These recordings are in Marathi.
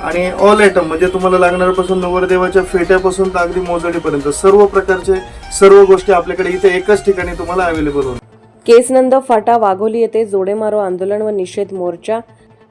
आणि ऑल आयटम म्हणजे तुम्हाला लागणाऱ्यापासून नवरदेवाच्या फेट्यापासून तर अगदी मोजडीपर्यंत सर्व प्रकारचे सर्व गोष्टी आपल्याकडे इथे एकाच ठिकाणी तुम्हाला अवेलेबल होणार. केसनंद फाटा वाघोली येथे जोडेमारो आंदोलन व निषेध मोर्चा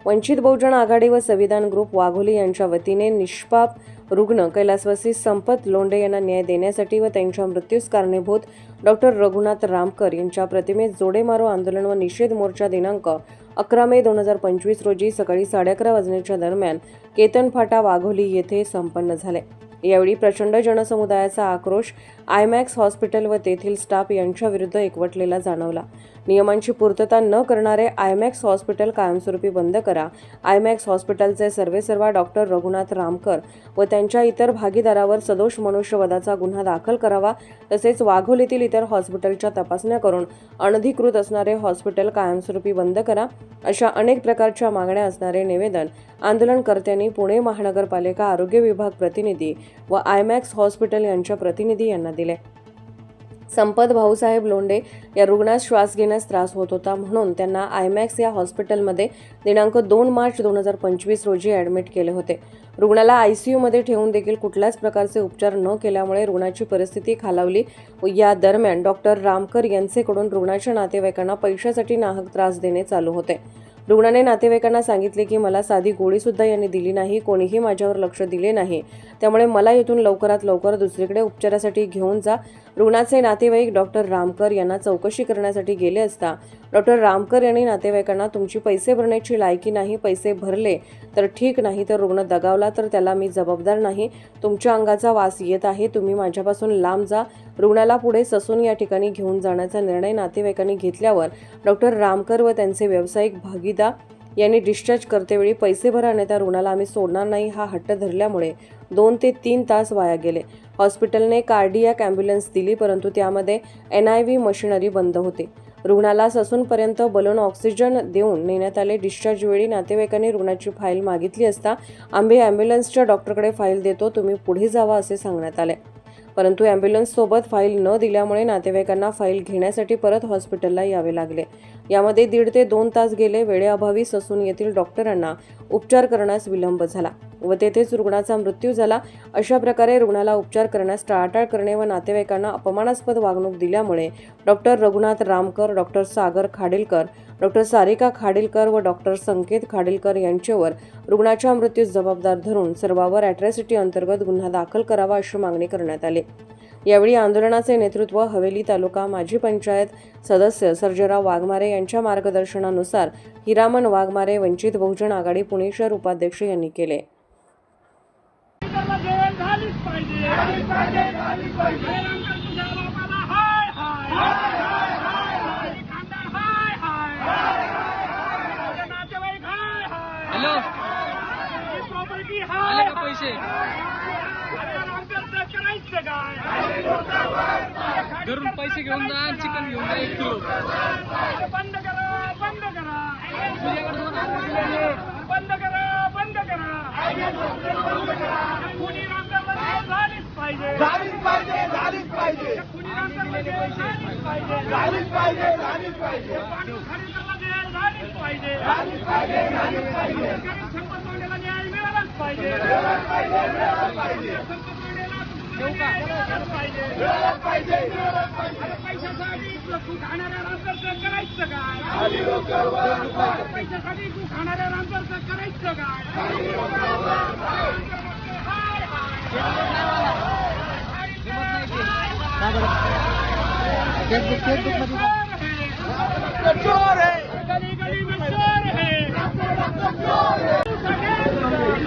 वंचित बहुजन आघाडी व संविधान ग्रुप वाघोली यांच्या वतीने निष्पाप रुग्ण कैलासवासी संपत लोंढे यांना न्याय देण्यासाठी व त्यांच्या मृत्यूस कारणीभूत डॉक्टर रघुनाथ रामकर यांच्या प्रतिमेत जोडेमारो आंदोलन व निषेध मोर्चा दिनांक अकरा मे दोन हजार पंचवीस रोजी सकाळी साडे अकरा वाजण्याच्या दरम्यान केतन फाटा वाघोली येथे संपन्न झाले. यावेळी प्रचंड जनसमुदायाचा आक्रोश आयमॅक्स हॉस्पिटल व तेथील स्टाफ यांच्याविरुद्ध एकवटलेला जाणवला. नियमांची पूर्तता न करणारे आयमॅक्स हॉस्पिटल कायमस्वरूपी बंद करा. आयमॅक्स हॉस्पिटलचे सर्वेसर्वा डॉक्टर रघुनाथ रामकर व त्यांच्या इतर भागीदारावर सदोष मनुष्यवधाचा गुन्हा दाखल करावा तसेच वाघोलीतील इतर हॉस्पिटलच्या तपासण्या करून अनधिकृत असणारे हॉस्पिटल कायमस्वरूपी बंद करा अशा अनेक प्रकारच्या मागण्या असणारे निवेदन आंदोलनकर्त्यांनी पुणे महानगरपालिका आरोग्य विभाग प्रतिनिधी व आयमॅक्स हॉस्पिटल यांच्या प्रतिनिधी यांना दिले. संपत भाऊसाहेब लोंडे या रुग्णास श्वास घेण्यास त्रास होत होता म्हणून त्यांना आयमॅक्स या हॉस्पिटलमध्ये दिनांक दोन मार्च दोन हजार पंचवीस रोजी ॲडमिट केले होते. रुग्णाला आयसीयूमध्ये ठेवून देखील कुठल्याच प्रकारचे उपचार न केल्यामुळे रुग्णाची परिस्थिती खालावली व या दरम्यान डॉक्टर रामकर यांचेकडून रुग्णाच्या नातेवाईकांना पैशासाठी नाहक त्रास देणे चालू होते. रुग्णाने नातेवाईकांना सांगितले की मला साधी गोळीसुद्धा यांनी दिली नाही कोणीही माझ्यावर लक्ष दिले नाही. त्यामुळे मला येथून लवकरात लवकर दुसरीकडे उपचारासाठी घेऊन जा. रुग्णाचे नातेवाईक डॉक्टर रामकर यांना चौकशी करण्यासाठी गेले असता डॉक्टर रामकर यांनी नातेवाईकांना तुमची पैसे भरण्याची लायकी नाही पैसे भरले तर ठीक नाही तर रुग्ण दगावला तर त्याला मी जबाबदार नाही. तुमच्या अंगाचा वास येत आहे तुम्ही माझ्यापासून लांब जा. रुग्णाला पुढे ससून या ठिकाणी घेऊन जाण्याचा निर्णय नातेवाईकांनी घेतल्यावर डॉक्टर रामकर व त्यांचे व्यावसायिक भागीदार यांनी डिस्चार्ज करतेवेळी पैसे भरा त्या रुग्णाला आम्ही सोडणार नाही हा हट्ट धरल्यामुळे दोन ते तीन तास वाया गेले. हॉस्पिटलने कार्डियाक ॲम्ब्युलन्स दिली परंतु त्यामध्ये एन आय व्ही मशिनरी बंद होती. रुग्णाला ससूनपर्यंत बलून ऑक्सिजन देऊन नेण्यात आले. डिस्चार्ज वेळी नातेवाईकांनी रुग्णाची फाईल मागितली असता आम्ही ॲम्ब्युलन्सच्या डॉक्टरकडे फाईल देतो तुम्ही पुढे जावा असे सांगण्यात आले. परंतु ॲम्ब्युलन्ससोबत फाईल न दिल्यामुळे नातेवाईकांना फाईल घेण्यासाठी परत हॉस्पिटलला यावे लागले. यामध्ये दीड ते दोन तास गेले. वेळेअभावी ससून येथील डॉक्टरांना उपचार करण्यास विलंब झाला व तेथेच रुग्णाचा मृत्यू झाला. अशा प्रकारे रुग्णाला उपचार करण्यास टाळाटाळ करणे व नातेवाईकांना अपमानास्पद वागणूक दिल्यामुळे doctor Raghunath Ramkar doctor Sagar Khadelkar doctor Sarika Khadelkar व डॉक्टर संकेत खाडेलकर यांच्यावर रुग्णाच्या मृत्यूस जबाबदार धरून सर्वावर अॅट्रॅसिटी अंतर्गत गुन्हा दाखल करावा अशी मागणी करण्यात आली. यावेळी आंदोलनाचे नेतृत्व हवेली तालुका माजी पंचायत सदस्य सर्जेराव वाघमारे यांच्या मार्गदर्शनानुसार हिरामन वाघमारे वंचित बहुजन आघाडी पुणे शहर उपाध्यक्ष यांनी केले. हॅलो. हाय. पैसे अरे आमच्याकडे करायचं काय घरून पैसे घेऊन जा आणि चिकन घेऊन जा एक किलो. बंद करा बंद करा. बंद करा बंद करा. कुणी झालीच पाहिजे. झालीच पाहिजे झालीच पाहिजे. कुणी झालीच पाहिजे. झालीच पाहिजे झालीच पाहिजे झालीच पाहिजे गरीब संपत्तीला न्याय मिळालाच पाहिजे. पैशासाठी तू खाणाऱ्या रामकरचं करायचं काय पैशासाठी तू खाणाऱ्या रामकरचं करायचं काय है गली गली में चोर है